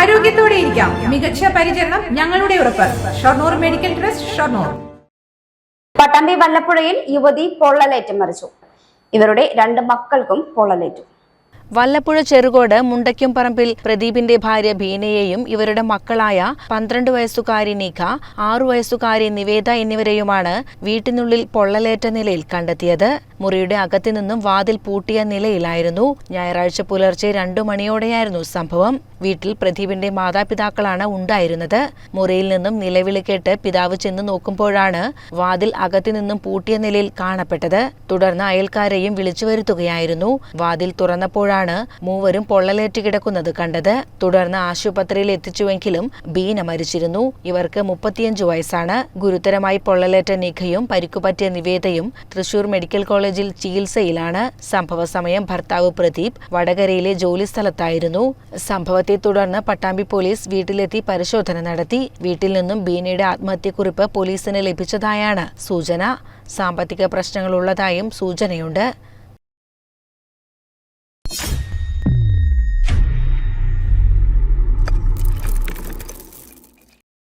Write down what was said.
ആരോഗ്യത്തോടെ ഇരിക്കാം. മികച്ച പരിചരണം ഞങ്ങളുടെ ഉറപ്പ്. Shoranur medical trust Shoranur. Pattambi വല്ലപ്പുഴയിൽ യുവതി പൊള്ളലേറ്റ് മരിച്ചു. ഇവരുടെ രണ്ട് മക്കൾക്കും പൊള്ളലേറ്റു. വല്ലപ്പുഴ ചെറുകോട് മുണ്ടയ്ക്കും പറമ്പിൽ പ്രദീപിന്റെ ഭാര്യ ഭീനയെയും ഇവരുടെ മക്കളായ പന്ത്രണ്ട് വയസ്സുകാരി നിഖ ആറു വയസ്സുകാരി നിവേദ എന്നിവരെയുമാണ് വീട്ടിനുള്ളിൽ പൊള്ളലേറ്റ നിലയിൽ കണ്ടെത്തിയത്. മുറിയുടെ അകത്തു നിന്നും വാതിൽ പൂട്ടിയ നിലയിലായിരുന്നു ഞായറാഴ്ച പുലർച്ചെ രണ്ടു മണിയോടെയായിരുന്നു സംഭവം. വീട്ടിൽ പ്രദീപിന്റെ മാതാപിതാക്കളാണ് ഉണ്ടായിരുന്നത്. മുറിയിൽ നിന്നും നിലവിളി കേട്ട് പിതാവ് ചെന്ന് നോക്കുമ്പോഴാണ് വാതിൽ അകത്തു നിന്നും പൂട്ടിയ നിലയിൽ കാണപ്പെട്ടത്. തുടർന്ന് അയൽക്കാരെയും വിളിച്ചു വരുത്തുകയായിരുന്നു. വാതിൽ തുറന്നപ്പോഴാണ് മൂവരും പൊള്ളലേറ്റ് കിടക്കുന്നത് കണ്ടത്. തുടർന്ന് ആശുപത്രിയിൽ എത്തിച്ചുവെങ്കിലും ബീന മരിച്ചിരുന്നു. ഇവർക്ക് മുപ്പത്തിയഞ്ചു വയസ്സാണ്. ഗുരുതരമായി പൊള്ളലേറ്റ നിഖയും പരിക്കുപറ്റിയ നിവേദയും തൃശൂർ മെഡിക്കൽ കോളേജിൽ ചികിത്സയിലാണ്. സംഭവ സമയം ഭർത്താവ് പ്രദീപ് വടകരയിലെ ജോലി സ്ഥലത്തായിരുന്നു. സംഭവത്തെ തുടർന്ന് പട്ടാമ്പി പോലീസ് വീട്ടിലെത്തി പരിശോധന നടത്തി. വീട്ടിൽ നിന്നും ബീനയുടെ ആത്മഹത്യക്കുറിപ്പ് പോലീസിന് ലഭിച്ചതായാണ് സൂചന. സാമ്പത്തിക പ്രശ്നങ്ങളുള്ളതായും സൂചനയുണ്ട്.